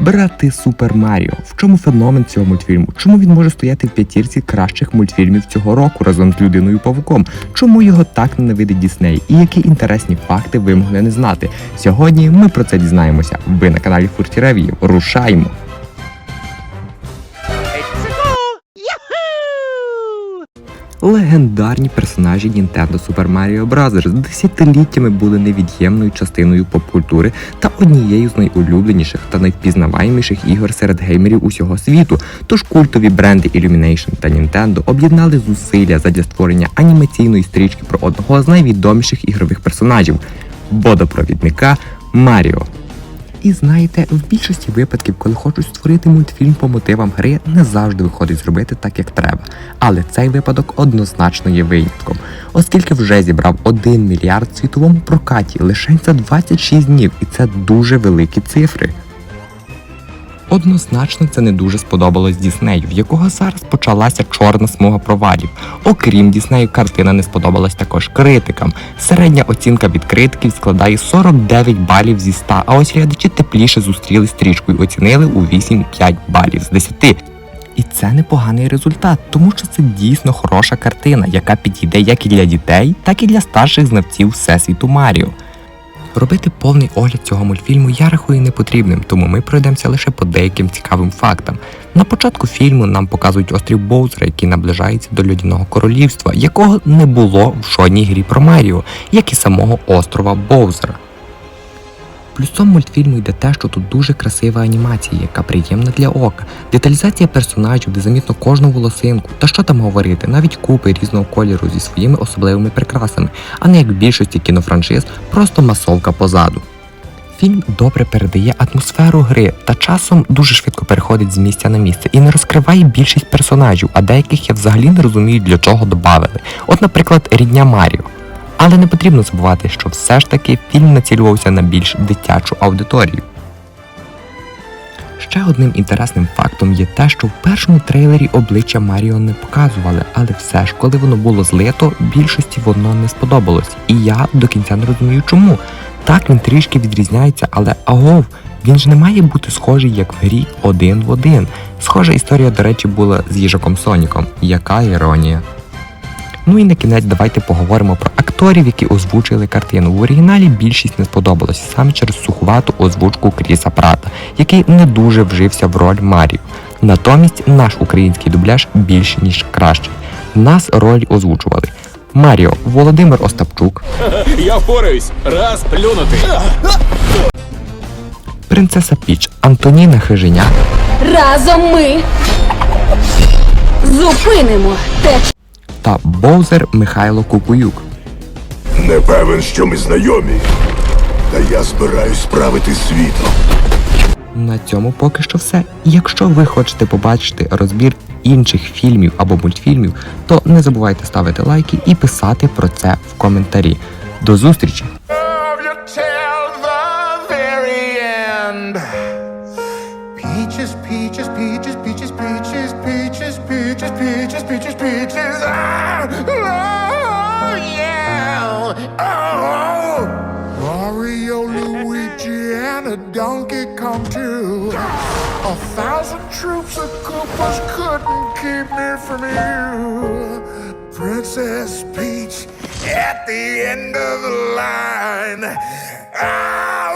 Брати Супер Маріо. В чому феномен цього мультфільму? Чому він може стояти в п'ятірці кращих мультфільмів цього року разом з людиною Павуком? Чому його так ненавидить Дісней? І які інтересні факти ви могли не знати? Сьогодні ми про це дізнаємося. Ви на каналі Фурті Рев'їв. Легендарні персонажі Nintendo Super Mario Bros. десятиліттями були невід'ємною частиною поп-культури та однією з найулюбленіших та найвпізнаваєміших ігор серед геймерів усього світу. Тож культові бренди Illumination та Nintendo об'єднали зусилля задля створення анімаційної стрічки про одного з найвідоміших ігрових персонажів водопровідника Маріо. І знаєте, в більшості випадків, коли хочуть створити мультфільм по мотивам гри, не завжди виходить зробити так, як треба. Але цей випадок однозначно є винятком, оскільки вже зібрав 1 мільярд світовому прокаті лише за 26 днів, і це дуже великі цифри. Однозначно це не дуже сподобалось Діснею, в якого зараз почалася чорна смуга провалів. Окрім Діснею, картина не сподобалась також критикам. Середня оцінка від критиків складає 49 балів зі 100, а ось глядачі тепліше зустріли стрічку і оцінили у 8-5 балів з 10. І це непоганий результат, тому що це дійсно хороша картина, яка підійде як і для дітей, так і для старших знавців всесвіту Маріо. Робити повний огляд цього мультфільму я рахую непотрібним, тому ми пройдемося лише по деяким цікавим фактам. На початку фільму нам показують острів Боузера, який наближається до Льодяного королівства, якого не було в жодній грі про Маріо, як і самого острова Боузера. Плюсом мультфільму йде те, що тут дуже красива анімація, яка приємна для ока, деталізація персонажів, де замітно кожну волосинку, та що там говорити, навіть купи різного кольору зі своїми особливими прикрасами, а не як в більшості кінофраншиз, просто масовка позаду. Фільм добре передає атмосферу гри та часом дуже швидко переходить з місця на місце і не розкриває більшість персонажів, а деяких я взагалі не розумію, для чого додали. От, наприклад, рідня Маріо. Але не потрібно забувати, що все ж таки фільм націлювався на більш дитячу аудиторію. Ще одним інтересним фактом є те, що в першому трейлері обличчя Маріо не показували, але все ж, коли воно було злито, більшості воно не сподобалось. І я до кінця не розумію чому. Так він трішки відрізняється, але агов, він ж не має бути схожий як в грі один в один. Схожа історія, до речі, була з їжаком Соніком. Яка іронія. Ну і на кінець давайте поговоримо про акторів, які озвучили картину. В оригіналі більшість не сподобалось саме через суховату озвучку Кріса Прата, який не дуже вжився в роль Маріо. Натомість наш український дубляж більш ніж кращий. Нас роль озвучували. Маріо Володимир Остапчук, Я впораюсь. Раз, плюнути. принцеса Піч Антоніна Хиженя, Разом ми зупинимо те, та Боузер Михайло Кукуюк. Не певен, що ми знайомі. Та я збираюсь справити світом. На цьому поки що все. Якщо ви хочете побачити розбір інших фільмів або мультфільмів, то не забувайте ставити лайки і писати про це в коментарі. До зустрічі! Peaches, peaches, peaches, Donkey Kong too. A thousand troops of Koopas couldn't keep me from you. Princess Peach at the end of the line. Mine.